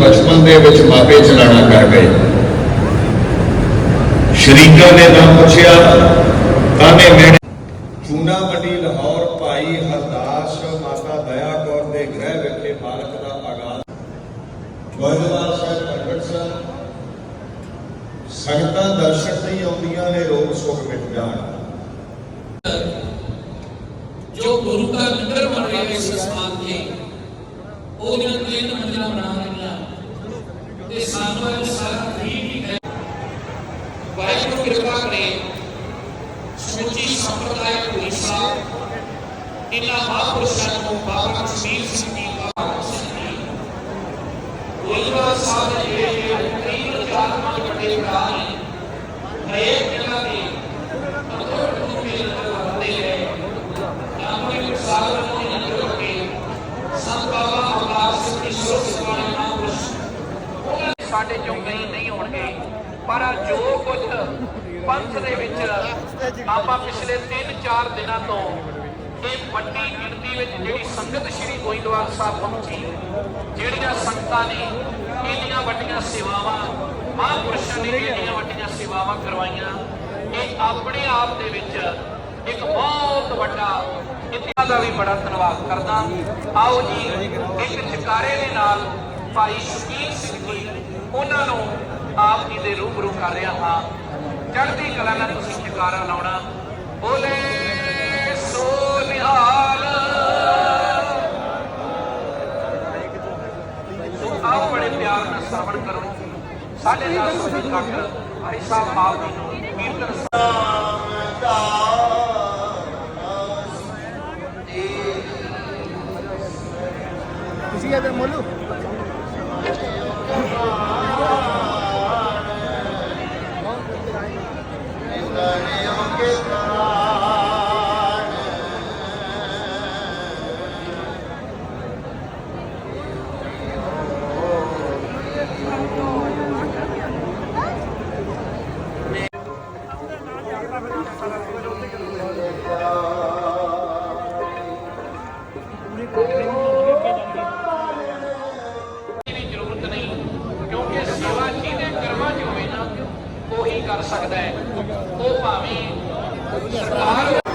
ਬਚਪਨ ਦੇ ਵਿੱਚ ਮਾਪੇ ਚਲਾਣਾ ਕਰ ਗਏ। ਸ਼ਰੀਕਾਂ ਨੇ ਨਾ ਪੁੱਛਿਆ ਤਾਨੇ ਮੇੜੇ ਚੂਨਾ ਮੰਡੀ ਲਾਹੌਰ ਭਾਈ ਹਰਦਾਸ ਮਾਤਾ ਦਇਆ ਕੌਰ ਦੇ ਗ੍ਰਹਿ ਵਿਖੇ ਬਾਲਕ ਦਾ ਆਗਾਜ਼। ਗੋਇੰਦਵਾਲ ਸਾਹਿਬ ਪ੍ਰਗਟ ਸਨ ਸੰਗਤਾਂ ਦਰਸ਼ਕ ਨਹੀਂ ਆਉਂਦੀਆਂ ਨੇ, ਰੋਗ ਸੁਖ ਮਿਟ ਜਾਣ। ਜੋ ਗੁਰੂ ਦਾ ਨਗਰ ਬਣ ਰਿਹਾ ਇਸ ਸਥਾਨ ਤੇ ਉਹਦੀਆਂ ਤਿੰਨ ਮੰਜ਼ਿਲਾਂ ਬਣਾ ਰਹੀਆਂ ਤੇ ਸਾਨੂੰ ਇਹ ਸਾਰਾ ਠੀਕ ਹੈ ਵਾਹਿਗੁਰੂ ਕਿਰਪਾ ਕਰੇ, ਸਮੁੱਚੀ ਸੰਪਰਦਾਇ ਪੁਰੀ ਸਾਹਿਬ, ਇਹਨਾਂ ਮਹਾਂਪੁਰਸ਼ਾਂ ਨੂੰ ਬਾਬਾ ਕਸ਼ਮੀਰ ਸਿੰਘ ਜੀ ਬਾਬਾ ਸਿੰਘ ਜੀ ਗੋਇੰਦਵਾਲ ਸਾਹਿਬ ਦੇ ਜਿਹੜੇ ਕਈ ਚਾਰ ਪੰਜ ਵੱਡੇ ਭਰਾ ਨੇ, ਹਰੇਕ ਜਗ੍ਹਾ ਤੇ ਅਨੁਭਵ ਨੂੰ ਵੀ ਲਗਾਉਂਦੇ ਰਹੇ ਆਪਣੇ ਸਾਗਰ ਨੂੰ ਨਿਕਲ ਕੇ ਸੰਤ ਬਾਬਾ ਅਵਤਾਰ ਸਿੰਘ ਦੀ ਸੋਚ ਸਵਾਣੇ ਮਹਾਂਪੁਰਸ਼, ਉਹਨਾਂ ਨੇ ਸਾਡੇ ਚੋਂ ਕਈ ਨਹੀਂ ਹੋਣਗੇ। ਪਰ ਜੋ ਕੁਝ ਪੰਥ ਦੇ ਵਿੱਚ ਆਪਾਂ ਪਿਛਲੇ 3-4 ਦਿਨਾਂ ਤੋਂ ਇਹ ਵੱਡੀ ਗਿਣਤੀ ਵਿੱਚ ਜਿਹੜੀ ਸੰਗਤ ਸ੍ਰੀ ਗੋਇੰਦਵਾਲ ਸਾਹਿਬ ਪਹੁੰਚੀ, ਜਿਹੜੀਆਂ ਸੰਗਤਾਂ ਨੇ ਇੰਨੀਆਂ ਵੱਡੀਆਂ ਸੇਵਾਵਾਂ, ਮਹਾਂਪੁਰਸ਼ਾਂ ਨੇ ਇੰਨੀਆਂ ਵੱਡੀਆਂ ਸੇਵਾਵਾਂ ਕਰਵਾਈਆਂ, ਇਹ ਆਪਣੇ ਆਪ ਦੇ ਵਿੱਚ ਇੱਕ ਬਹੁਤ ਵੱਡਾ ਇਤਿਹਾਸ ਦਾ ਵੀ ਬੜਾ ਧੰਨਵਾਦ ਕਰਦਾ। ਆਓ ਜੀ, ਇੱਕ ਜਕਾਰੇ ਦੇ ਨਾਲ ਭਾਈ ਸ਼ਕੀਲ ਸਿੰਘ ਜੀ, ਉਹਨਾਂ ਨੂੰ ਕਰ ਰਿਹਾ ਹਾਂ। ਚੜ੍ਹਦੀ ਕਲਾ ਨਾਲ ਤੁਸੀਂ ਜਕਾਰਾ ਲਾਉਣਾ। ਬੋਲੇ ਸੋ ਨਿਹਾਲ ਸੋ ਆਓ ਬੜੇ ਪਿਆਰ ਨਾਲ ਸਰਵਣ ਕਰੋ। ਸਾਡੇ ਨਾਲ ਸੁਣੀ ਤੱਕ ਭਾਈ ਸਾਹਿਬ ਆਪ ਜੀ ਕੀਰਤਨ ਤੁਸੀਂ ਇਧਰ ਮੋਲੂ? ਕਰ ਸਕਦਾ ਹੈ। ਉਹ ਭਾਵੇਂ i don't